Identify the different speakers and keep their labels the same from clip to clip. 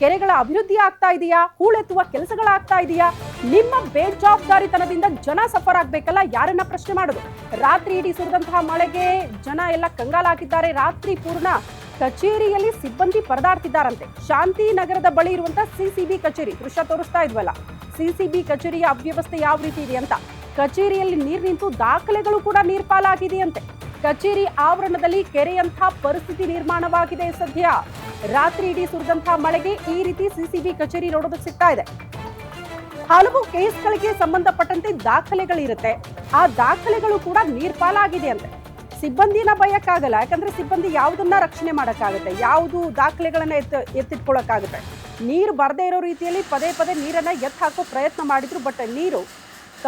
Speaker 1: ಕೆರೆಗಳ ಅಭಿವೃದ್ಧಿ ಆಗ್ತಾ ಇದೆಯಾ? ಹೂಳೆತ್ತುವ ಕೆಲಸಗಳಾಗ್ತಾ ಇದೆಯಾ? ನಿಮ್ಮ ಬೇಜವಾಬ್ದಾರಿತನದಿಂದ ಜನ ಸಫರ್ ಆಗ್ಬೇಕಲ್ಲ ಯಾರನ್ನ ಪ್ರಶ್ನೆ ಮಾಡೋದು? ರಾತ್ರಿ ಇಡೀ ಸುರಿದಂತಹ ಮಳೆಗೆ ಜನ ಎಲ್ಲ ಕಂಗಾಲಾಗಿದ್ದಾರೆ. ರಾತ್ರಿ ಪೂರ್ಣ ಕಚೇರಿಯಲ್ಲಿ ಸಿಬ್ಬಂದಿ ಪರದಾಡ್ತಿದ್ದಾರಂತೆ. ಶಾಂತಿ ನಗರದ ಬಳಿ ಇರುವಂತಹ ಸಿಸಿಬಿ ಕಚೇರಿ. ದೃಶ್ಯ ತೋರಿಸ್ತಾ ಇದ್ವಲ್ಲ? ಸಿಸಿಬಿ ಕಚೇರಿಯ ಅವ್ಯವಸ್ಥೆ ಯಾವ ರೀತಿ ಇದೆ ಅಂತ? ಕಚೇರಿಯಲ್ಲಿ ನೀರು ನಿಂತು ದಾಖಲೆಗಳು ಕೂಡ ನೀರ್ಪಾಲಾಗಿದೆಯಂತೆ. ಕಚೇರಿ ಆವರಣದಲ್ಲಿ ಕೆರೆಯಂಥ ಪರಿಸ್ಥಿತಿ ನಿರ್ಮಾಣವಾಗಿದೆ ಸದ್ಯ. ರಾತ್ರಿ ಇಡೀ ಸುರಿದಂತಹ ಮಳೆಗೆ ಈ ರೀತಿ ಸಿಸಿಬಿ ಕಚೇರಿ ನೋಡೋದಕ್ಕೆ ಸಿಗ್ತಾ ಇದೆ. ಹಲವು ಕೇಸ್ಗಳಿಗೆ ಸಂಬಂಧಪಟ್ಟಂತೆ ದಾಖಲೆಗಳಿರುತ್ತೆ. ಆ ದಾಖಲೆಗಳು ಕೂಡ ನೀರ್ಪಾಲಾಗಿದೆ ಅಂತೆ. ಸಿಬ್ಬಂದಿನ ಭಯಕ್ಕಾಗಲ್ಲ ಯಾಕಂದ್ರೆ ಸಿಬ್ಬಂದಿ ಯಾವುದನ್ನ ರಕ್ಷಣೆ ಮಾಡೋಕ್ಕಾಗುತ್ತೆ, ಯಾವುದು ದಾಖಲೆಗಳನ್ನ ಎತ್ತ ಎತ್ತಿಟ್ಕೊಳ್ಳೋಕ್ಕಾಗುತ್ತೆ ನೀರು ಬರದೇ ಇರೋ ರೀತಿಯಲ್ಲಿ ಪದೇ ಪದೇ ನೀರನ್ನ ಎತ್ತ ಹಾಕೋ ಪ್ರಯತ್ನ ಮಾಡಿದ್ರು, ಬಟ್ ನೀರು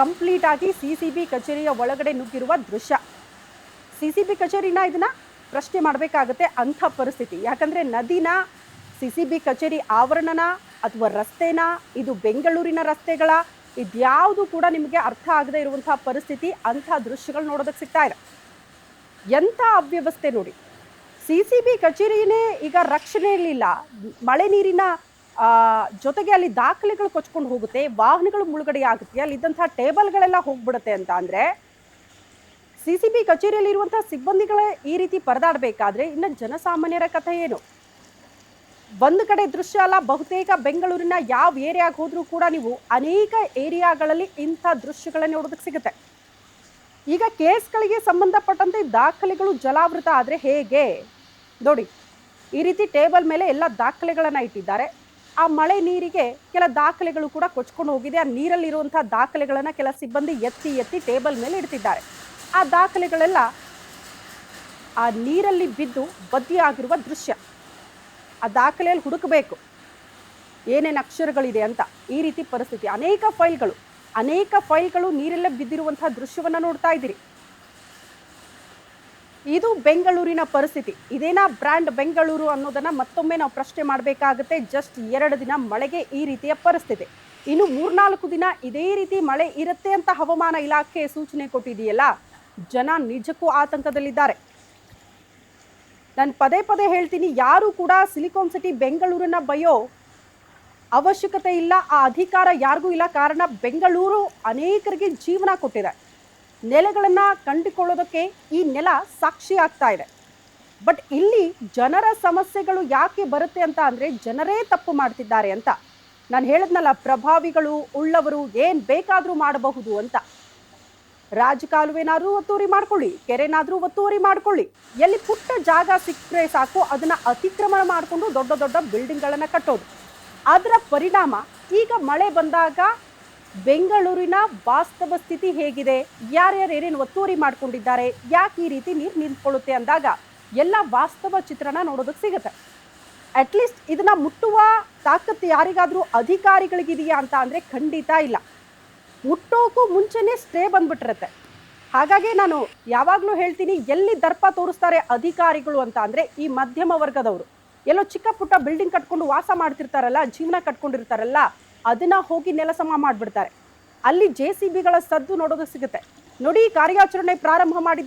Speaker 1: ಕಂಪ್ಲೀಟ್ ಆಗಿ ಸಿ ಸಿ ಬಿ ಕಚೇರಿಯ ಒಳಗಡೆ ನುಗ್ಗಿರುವ ದೃಶ್ಯ. ಸಿ ಸಿ ಬಿ ಕಚೇರಿನ ಇದನ್ನು ಪ್ರಶ್ನೆ ಮಾಡಬೇಕಾಗುತ್ತೆ ಅಂಥ ಪರಿಸ್ಥಿತಿ. ಯಾಕಂದರೆ ನದಿನ ಸಿ ಸಿ ಬಿ ಕಚೇರಿ ಆವರಣನ ಅಥವಾ ರಸ್ತೆನ, ಇದು ಬೆಂಗಳೂರಿನ ರಸ್ತೆಗಳ ಇದ್ಯಾವುದು ಕೂಡ ನಿಮಗೆ ಅರ್ಥ ಆಗದೆ ಇರುವಂಥ ಪರಿಸ್ಥಿತಿ ಅಂಥ ದೃಶ್ಯಗಳು ನೋಡೋದಕ್ಕೆ ಸಿಗ್ತಾ ಇದೆ. ಎಂಥ ಅವ್ಯವಸ್ಥೆ ನೋಡಿ. ಸಿ ಸಿ ಬಿ ಕಚೇರಿನೇ ಈಗ ರಕ್ಷಣೆ ಇರಲಿಲ್ಲ. ಮಳೆ ನೀರಿನ ಜೊತೆಗೆ ಅಲ್ಲಿ ದಾಖಲೆಗಳು ಕೊಚ್ಕೊಂಡು ಹೋಗುತ್ತೆ, ವಾಹನಗಳು ಮುಳುಗಡೆ ಆಗುತ್ತೆ, ಅಲ್ಲಿದ್ದಂಥ ಟೇಬಲ್ಗಳೆಲ್ಲ ಹೋಗ್ಬಿಡುತ್ತೆ ಅಂತ ಅಂದರೆ ಸಿ ಸಿ ಬಿ ಕಚೇರಿಯಲ್ಲಿ ಸಿಬ್ಬಂದಿಗಳೇ ಸಿಬ್ಬಂದಿಗಳ ಈ ರೀತಿ ಪರದಾಡಬೇಕಾದ್ರೆ ಇನ್ನು ಜನಸಾಮಾನ್ಯರ ಕಥೆ ಏನು? ಒಂದು ಕಡೆ ದೃಶ್ಯ ಅಲ್ಲ, ಬಹುತೇಕ ಬೆಂಗಳೂರಿನ ಯಾವ ಏರಿಯಾಗೆ ಹೋದರೂ ಕೂಡ ನೀವು ಅನೇಕ ಏರಿಯಾಗಳಲ್ಲಿ ಇಂಥ ದೃಶ್ಯಗಳನ್ನ ನೋಡೋದಕ್ಕೆ ಸಿಗುತ್ತೆ. ಈಗ ಕೇಸ್ಗಳಿಗೆ ಸಂಬಂಧಪಟ್ಟಂತೆ ದಾಖಲೆಗಳು ಜಲಾವೃತ ಆದರೆ ಹೇಗೆ? ನೋಡಿ, ಈ ರೀತಿ ಟೇಬಲ್ ಮೇಲೆ ಎಲ್ಲ ದಾಖಲೆಗಳನ್ನು ಇಟ್ಟಿದ್ದಾರೆ. ಆ ಮಳೆ ನೀರಿಗೆ ಕೆಲ ದಾಖಲೆಗಳು ಕೂಡ ಕೊಚ್ಕೊಂಡು ಹೋಗಿದೆ. ಆ ನೀರಲ್ಲಿರುವಂಥ ದಾಖಲೆಗಳನ್ನು ಕೆಲ ಸಿಬ್ಬಂದಿ ಎತ್ತಿ ಎತ್ತಿ ಟೇಬಲ್ ಮೇಲೆ ಇಡ್ತಿದ್ದಾರೆ. ಆ ದಾಖಲೆಗಳೆಲ್ಲ ಆ ನೀರಲ್ಲಿ ಬಿದ್ದು ಬದ್ದಿಯಾಗಿರುವ ದೃಶ್ಯ. ಆ ದಾಖಲೆಯಲ್ಲಿ ಹುಡುಕಬೇಕು. ಏನೇನು ಅಕ್ಷರಗಳಿದೆ ಅಂತ ಈ ರೀತಿ ಪರಿಸ್ಥಿತಿ. ಅನೇಕ ಫೈಲ್ಗಳು ಅನೇಕ ಫೈಲ್ಗಳು ನೀರಲ್ಲೇ ಬಿದ್ದಿರುವಂತಹ ದೃಶ್ಯವನ್ನು ನೋಡ್ತಾ ಇದ್ದೀರಿ. ಇದು ಬೆಂಗಳೂರಿನ ಪರಿಸ್ಥಿತಿ. ಇದೇನಾ ಬ್ರ್ಯಾಂಡ್ ಬೆಂಗಳೂರು ಅನ್ನೋದನ್ನ ಮತ್ತೊಮ್ಮೆ ನಾವು ಪ್ರಶ್ನೆ ಮಾಡಬೇಕಾಗುತ್ತೆ. ಜಸ್ಟ್ ಎರಡು ದಿನ ಮಳೆಗೆ ಈ ರೀತಿಯ ಪರಿಸ್ಥಿತಿ. ಇನ್ನು ಮೂರ್ನಾಲ್ಕು ದಿನ ಇದೇ ರೀತಿ ಮಳೆ ಇರುತ್ತೆ ಅಂತ ಹವಾಮಾನ ಇಲಾಖೆ ಸೂಚನೆ ಕೊಟ್ಟಿದೆಯಲ್ಲ ಜನ ನಿಜಕ್ಕೂ ಆತಂಕದಲ್ಲಿದ್ದಾರೆ. ನಾನು ಪದೇ ಪದೇ ಹೇಳ್ತೀನಿ, ಯಾರು ಕೂಡ ಸಿಲಿಕಾನ್ ಸಿಟಿ ಬೆಂಗಳೂರನ್ನ ಬಯೋ ಅವಶ್ಯಕತೆ ಇಲ್ಲ, ಆ ಅಧಿಕಾರ ಯಾರಿಗೂ ಇಲ್ಲ. ಕಾರಣ, ಬೆಂಗಳೂರು ಅನೇಕರಿಗೆ ಜೀವನ ಕೊಟ್ಟಿದೆ. ನೆಲೆಗಳನ್ನು ಕಂಡುಕೊಳ್ಳೋದಕ್ಕೆ ಈ ನೆಲ ಸಾಕ್ಷಿ ಆಗ್ತಾ ಇದೆ. ಬಟ್ ಇಲ್ಲಿ ಜನರ ಸಮಸ್ಯೆಗಳು ಯಾಕೆ ಬರುತ್ತೆ ಅಂತ ಅಂದರೆ, ಜನರೇ ತಪ್ಪು ಮಾಡ್ತಿದ್ದಾರೆ ಅಂತ. ನಾನು ಹೇಳಿದ್ನಲ್ಲ, ಪ್ರಭಾವಿಗಳು, ಉಳ್ಳವರು ಏನು ಬೇಕಾದರೂ ಮಾಡಬಹುದು ಅಂತ. ರಾಜಕಾಲುವೆನಾದ್ರೂ ಒತ್ತುವರಿ ಮಾಡ್ಕೊಳ್ಳಿ, ಕೆರೆನಾದ್ರೂ ಒತ್ತುವರಿ ಮಾಡ್ಕೊಳ್ಳಿ. ಎಲ್ಲಿ ಪುಟ್ಟ ಜಾಗ ಸಿಕ್ಕರೆ ಸಾಕು, ಅದನ್ನ ಅತಿಕ್ರಮಣ ಮಾಡಿಕೊಂಡು ದೊಡ್ಡ ದೊಡ್ಡ ಬಿಲ್ಡಿಂಗ್ಗಳನ್ನ ಕಟ್ಟೋದು. ಅದರ ಪರಿಣಾಮ ಈಗ ಮಳೆ ಬಂದಾಗ ಬೆಂಗಳೂರಿನ ವಾಸ್ತವ ಸ್ಥಿತಿ ಹೇಗಿದೆ? ಯಾರ್ಯಾರು ಏನೇನು ಒತ್ತುವರಿ ಮಾಡ್ಕೊಂಡಿದ್ದಾರೆ? ಯಾಕೆ ಈ ರೀತಿ ನೀರು ನಿಂತ್ಕೊಳ್ಳುತ್ತೆ ಅಂದಾಗ ಎಲ್ಲ ವಾಸ್ತವ ಚಿತ್ರಣ ನೋಡೋದಕ್ಕೆ ಸಿಗುತ್ತೆ. ಅಟ್ಲೀಸ್ಟ್ ಇದನ್ನ ಮುಟ್ಟುವ ತಾಕತ್ತು ಯಾರಿಗಾದರೂ ಅಧಿಕಾರಿಗಳಿಗಿದೆಯಾ ಅಂತ ಅಂದರೆ ಖಂಡಿತ ಇಲ್ಲ. ಮುಟ್ಟೋಕ್ಕೂ ಮುಂಚೆನೇ ಸ್ಟೇ ಬಂದ್ಬಿಟ್ಟಿರುತ್ತೆ. ಹಾಗಾಗಿ ನಾನು ಯಾವಾಗಲೂ ಹೇಳ್ತೀನಿ, ಎಲ್ಲಿ ದರ್ಪ ತೋರಿಸ್ತಾರೆ ಅಧಿಕಾರಿಗಳು ಅಂತ ಅಂದರೆ ಈ ಮಧ್ಯಮ ವರ್ಗದವರು. ಎಲ್ಲೋ ಚಿಕ್ಕ ಪುಟ್ಟ ಬಿಲ್ಡಿಂಗ್ ಕಟ್ಕೊಂಡು ವಾಸ ಮಾಡ್ತಿರ್ತಾರಲ್ಲ, ಜೀವನ ಕಟ್ಕೊಂಡಿರ್ತಾರಲ್ಲ, ಅದನ್ನ ಹೋಗಿ ನೆಲಸಮ ಮಾಡಿಬಿಡ್ತಾರೆ. ಅಲ್ಲಿ ಜೆ ಸಿ ಬಿಗಳ ಸದ್ದು ನೋಡೋದು ಸಿಗುತ್ತೆ. ನೋಡಿ ಕಾರ್ಯಾಚರಣೆ ಪ್ರಾರಂಭ ಮಾಡಿದ